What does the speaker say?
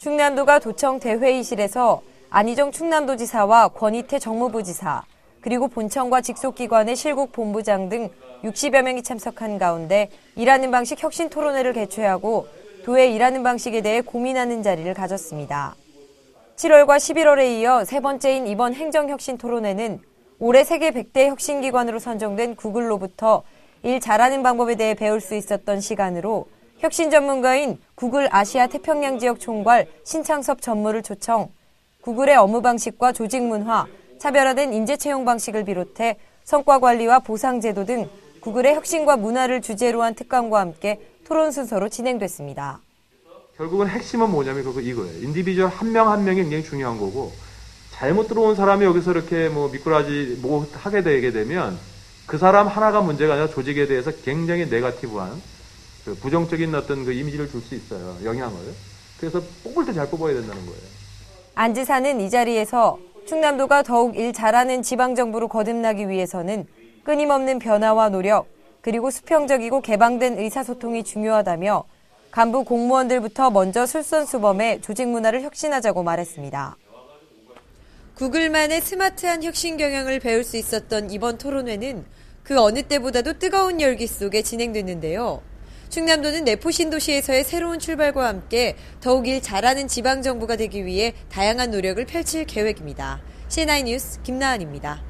충남도가 도청 대회의실에서 안희정 충남도지사와 권희태 정무부지사, 그리고 본청과 직속기관의 실국 본부장 등 60여 명이 참석한 가운데 일하는 방식 혁신 토론회를 개최하고 도의 일하는 방식에 대해 고민하는 자리를 가졌습니다. 7월과 11월에 이어 세 번째인 이번 행정혁신 토론회는 올해 세계 100대 혁신기관으로 선정된 구글로부터 일 잘하는 방법에 대해 배울 수 있었던 시간으로 혁신 전문가인 구글 아시아 태평양 지역 총괄 신창섭 전무를 초청, 구글의 업무 방식과 조직 문화, 차별화된 인재 채용 방식을 비롯해 성과 관리와 보상 제도 등 구글의 혁신과 문화를 주제로 한 특강과 함께 토론 순서로 진행됐습니다. 결국은 핵심은 뭐냐면 그거 이거예요. 인디비주얼 한 명 한 명이 굉장히 중요한 거고 잘못 들어온 사람이 여기서 이렇게 뭐 미꾸라지 뭐 하게 되게 되면 그 사람 하나가 문제가 아니라 조직에 대해서 굉장히 네가티브한 그 부정적인 어떤 그 이미지를 줄 수 있어요. 영향을. 그래서 뽑을 때 잘 뽑아야 된다는 거예요. 안 지사는 이 자리에서 충남도가 더욱 일 잘하는 지방정부로 거듭나기 위해서는 끊임없는 변화와 노력, 그리고 수평적이고 개방된 의사소통이 중요하다며 간부 공무원들부터 먼저 술선수범해 조직 문화를 혁신하자고 말했습니다. 구글만의 스마트한 혁신 경영을 배울 수 있었던 이번 토론회는 그 어느 때보다도 뜨거운 열기 속에 진행됐는데요. 충남도는 내포 신도시에서의 새로운 출발과 함께 더욱 일 잘하는 지방정부가 되기 위해 다양한 노력을 펼칠 계획입니다. C9 뉴스 김나은입니다.